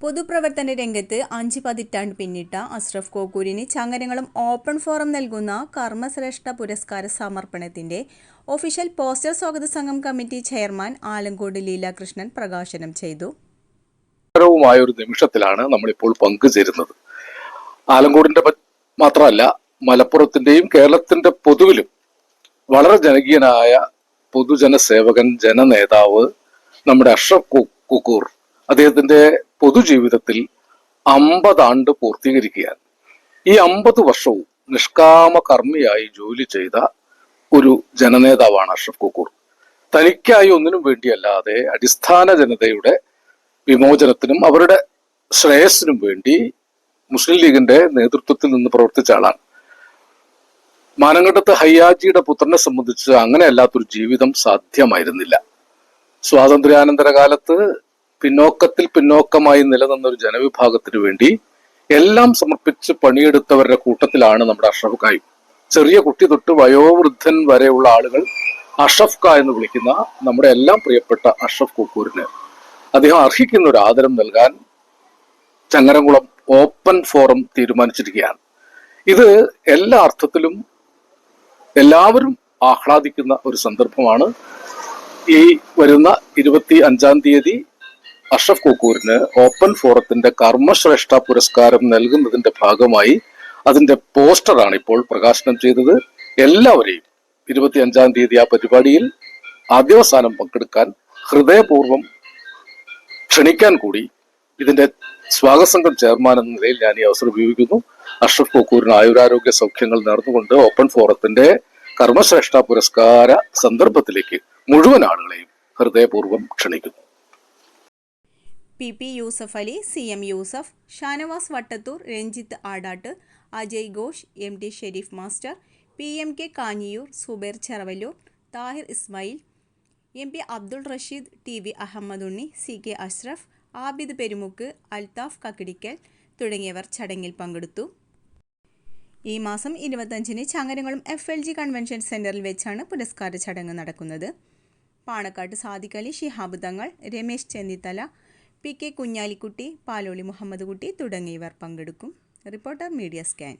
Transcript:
പൊതുപ്രവർത്തന രംഗത്ത് അഞ്ച് പതിറ്റാണ്ട് പിന്നിട്ട അഷ്റഫ് കോക്കൂരിന് ചങ്ങരങ്ങളും ഓപ്പൺ ഫോറം നൽകുന്ന കർമ്മശ്രേഷ്ഠ പുരസ്കാര സമർപ്പണത്തിന്റെ ഒഫീഷ്യൽ പോസ്റ്റർ സ്വാഗത സംഘം കമ്മിറ്റി ചെയർമാൻ ആലങ്കോട് ലീലാകൃഷ്ണൻ പ്രകാശനം ചെയ്തു. ഒരു നിമിഷത്തിലാണ് നമ്മളിപ്പോൾ പങ്കുചേരുന്നത്. ആലങ്കോടിന്റെ മാത്രമല്ല മലപ്പുറത്തിന്റെയും കേരളത്തിന്റെ പൊതുവിലും വളരെ ജനകീയനായ പൊതുജന സേവകൻ ജനനേതാവ് നമ്മുടെ അഷ്റഫ് കുക്കൂർ അദ്ദേഹത്തിന്റെ പൊതുജീവിതത്തിൽ അമ്പതാണ്ട് പൂർത്തീകരിക്കുകയാണ്. ഈ അമ്പത് വർഷവും നിഷ്കാമ കർമ്മിയായി ജോലി ചെയ്ത ഒരു ജനനേതാവാണ് അഷ്റഫ് കുക്കൂർ തനിക്കായി ഒന്നിനും വേണ്ടിയല്ലാതെ അടിസ്ഥാന ജനതയുടെ വിമോചനത്തിനും അവരുടെ ശ്രേയസ്സിനും വേണ്ടി മുസ്ലിം ലീഗിന്റെ നേതൃത്വത്തിൽ നിന്ന് പ്രവർത്തിച്ച ആളാണ്. മാനങ്കണ്ടത്ത് ഹയ്യാജിയുടെ പുത്രനെ സംബന്ധിച്ച് അങ്ങനെയല്ലാത്തൊരു ജീവിതം സാധ്യമായിരുന്നില്ല. സ്വാതന്ത്ര്യാനന്തര കാലത്ത് പിന്നോക്കത്തിൽ പിന്നോക്കമായി നിലനിന്ന ഒരു ജനവിഭാഗത്തിനു വേണ്ടി എല്ലാം സമർപ്പിച്ച് പണിയെടുത്തവരുടെ കൂട്ടത്തിലാണ് നമ്മുടെ അഷ്റഫ് ഖായും. ചെറിയ കുട്ടി തൊട്ട് വയോവൃദ്ധൻ വരെയുള്ള ആളുകൾ അഷ്റഫ് ഖാ എന്ന് വിളിക്കുന്ന നമ്മുടെ എല്ലാം പ്രിയപ്പെട്ട അഷ്റഫ് കുക്കൂരിന് അദ്ദേഹം അർഹിക്കുന്ന ഒരു ആദരം നൽകാൻ ചങ്ങരംകുളം ഓപ്പൺ ഫോറം തീരുമാനിച്ചിരിക്കുകയാണ്. ഇത് എല്ലാ അർത്ഥത്തിലും എല്ലാവരും ആഹ്ലാദിക്കുന്ന ഒരു സന്ദർഭമാണ്. ഈ വരുന്ന ഇരുപത്തി അഞ്ചാം തീയതി അഷ്റഫ് കുക്കൂറിന് ഓപ്പൺ ഫോറത്തിന്റെ കർമ്മശ്രേഷ്ഠ പുരസ്കാരം നൽകുന്നതിന്റെ ഭാഗമായി അതിന്റെ പോസ്റ്ററാണ് ഇപ്പോൾ പ്രകാശനം ചെയ്തത്. എല്ലാവരെയും ഇരുപത്തി അഞ്ചാം തീയതി ആ പരിപാടിയിൽ ആദ്യവസാനം പങ്കെടുക്കാൻ ഹൃദയപൂർവം ക്ഷണിക്കാൻ കൂടി ഇതിന്റെ സ്വാഗത സംഘം ചെയർമാൻ എന്ന നിലയിൽ ഞാൻ ഈ അവസരം ഉപയോഗിക്കുന്നു. അഷ്റഫ് കോക്കൂറിന് ആയുരാരോഗ്യ സൗഖ്യങ്ങൾ നേർന്നുകൊണ്ട് ഓപ്പൺ ഫോറത്തിന്റെ കർമ്മശ്രേഷ്ഠ പുരസ്കാര സന്ദർഭത്തിലേക്ക് മുഴുവൻ ആളുകളെയും ഹൃദയപൂർവം ക്ഷണിക്കുന്നു. P P Yusuf Ali C M Yusuf Shanavas Vattathur Ranjith Adatt Ajay Ghosh M T Sherif master P M K Kanjiyoor Subair Cheravallur Thahir Ismail M P Abdul Rasheed T V Ahammed Unni C K Ashraf Abid Perumukku Althaf Kakkidikkal തുടങ്ങിയവർ ചടങ്ങിൽ പങ്കെടുത്തു. ഈ മാസം ഇരുപത്തഞ്ചിന് Changaramkulam F L G convention സെന്ററിൽ വെച്ചാണ് പുരസ്കാര ചടങ്ങ് നടക്കുന്നത്. പാണക്കാട്ട് സാദിഖലി ഷിഹാബ് തങ്ങൾ രമേശ് ചെന്നിത്തല പി കെ കുഞ്ഞാലിക്കുട്ടി പാലോളി മുഹമ്മദ് കുട്ടി തുടങ്ങിയവർ പങ്കെടുക്കും. Reporter media scan.